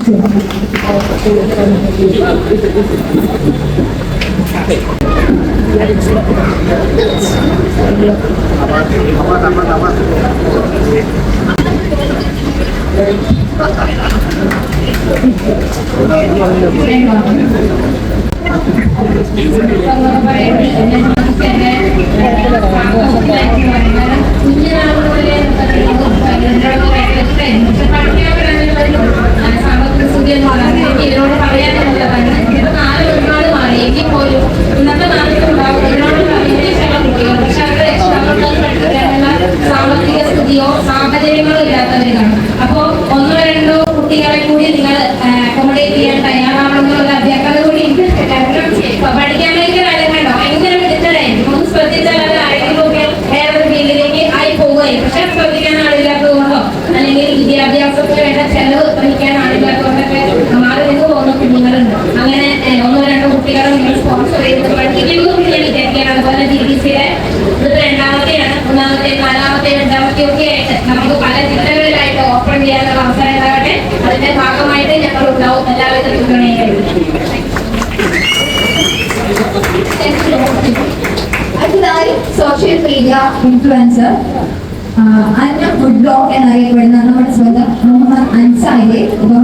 Tama. Thank you. ഇതിനോട് പറയാനുള്ളതാണ് ഇത് നാല് മാറി. എങ്കിൽ പോലും ഇന്നത്തെ നാട്ടിൽ ഉണ്ടാവും. ഇതിനോടുള്ള അഭിനിവേശമുള്ള കുട്ടികൾ പക്ഷെ അവരുടെ രക്ഷാകർത്താക്കൾ പഠിക്കാനുള്ള സാമ്പത്തിക സ്ഥിതിയോ സാഹചര്യങ്ങളോ ഇല്ലാത്തവരാണ് അപ്പോ ഒന്നോ രണ്ടോ കുട്ടികളെ കൂടി നിങ്ങൾ അക്കോമഡേറ്റ് ചെയ്യാൻ തയ്യാറാണെന്നുള്ള അധ്യാപകർ കൂടി കാരണം ഇപ്പൊ പഠിക്കാൻ ഭയങ്കര ആഗ്രഹമുണ്ടോ ഭയങ്കര മിടുക്കരായിരിക്കും. ഒന്ന് ശ്രദ്ധിച്ചാൽ അത് ആരെങ്കിലും ഒക്കെ വേറൊരു ഫീൽഡിലേക്ക് ആയി പോവുകയും പക്ഷെ ശ്രദ്ധിക്കാൻ ആളില്ലാത്തതുകൊണ്ടോ? അല്ലെങ്കിൽ വിദ്യാഭ്യാസത്തിന് വേണ്ട ചെലവ് വഹിക്കാൻ കുഞ്ഞുങ്ങളുണ്ട്. അങ്ങനെ ഒന്നോ രണ്ടോ കുട്ടികളെ നിങ്ങൾ സ്പോൺസർ ചെയ്ത് പഠിപ്പിക്കുന്നു കുട്ടികൾ വിചാരിക്കുകയാണ് അതുപോലെ ജി ഡി സിയിലെ ഇത് രണ്ടാമത്തെയാണ് മൂന്നാമത്തെ നാലാമത്തെ രണ്ടാമത്തെ ഒക്കെ ആയിട്ട് നമുക്ക് പല ജില്ലകളിലായിട്ട് ഓപ്പൺ ചെയ്യാനുള്ള അവസരം ഉണ്ടാകട്ടെ അതിന്റെ ഭാഗമായിട്ട് ഞങ്ങൾ ഉണ്ടാവും. എല്ലാവരും അടുത്തതായി social media influencer Anna food blog എന്നറിയപ്പെടുന്ന നമ്മുടെ സ്വന്തം മുഹമ്മദ് ഉപഹാരം